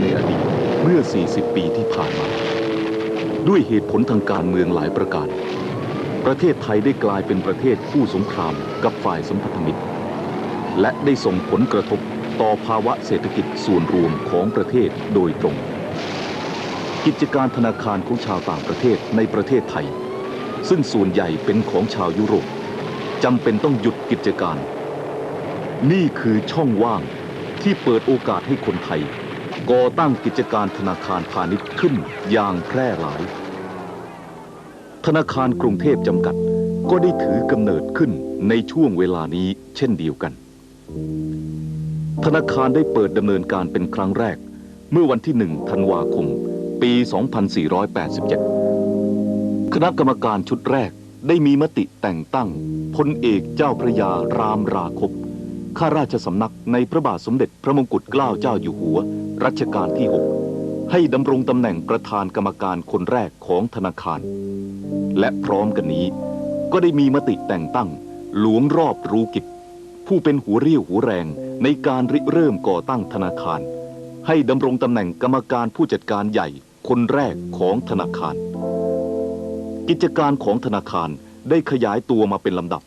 ในอดีตเมื่อ 40 ปีที่ผ่านมา ด้วยเหตุผลทางการเมืองหลายประการ ประเทศไทยได้กลายเป็นประเทศคู่สงครามกับฝ่ายสัมพันธมิตร และได้ส่งผลกระทบต่อภาวะเศรษฐกิจส่วนรวมของประเทศโดยตรง กิจการธนาคารของชาวต่างประเทศในประเทศไทย ซึ่งส่วนใหญ่เป็นของชาวยุโรปจำเป็นต้องหยุดกิจการ นี่คือช่องว่างที่เปิดโอกาสให้คนไทย ก่อตั้งกิจการธนาคารพาณิชย์ขึ้นอย่างแพร่หลาย ธนาคารกรุงเทพจำกัดก็ได้ถือกำเนิดขึ้นในช่วงเวลานี้เช่นเดียวกัน ธนาคารได้เปิดดำเนินการเป็นครั้งแรก เมื่อวันที่หนึ่งธันวาคม ปี 2487 คณะกรรมการชุดแรกได้มีมติแต่งตั้งพลเอกเจ้าพระยารามราคบข้าราชสำนักในพระบาทสมเด็จพระมงกุฎเกล้าเจ้าอยู่หัว รัชกาลที่ 6 ให้ดำรงตำแหน่งประธานกรรมการคนแรกของธนาคาร และพร้อมกันนี้ ก็ได้มีมติแต่งตั้ง หลวงรอบรู้กิจ ผู้เป็นหัวเรี่ยวหัวแรงในการริเริ่มก่อตั้งธนาคาร ให้ดำรงตำแหน่งกรรมการผู้จัดการใหญ่คนแรกของธนาคาร กิจการของธนาคารได้ขยายตัวมาเป็นลำดับ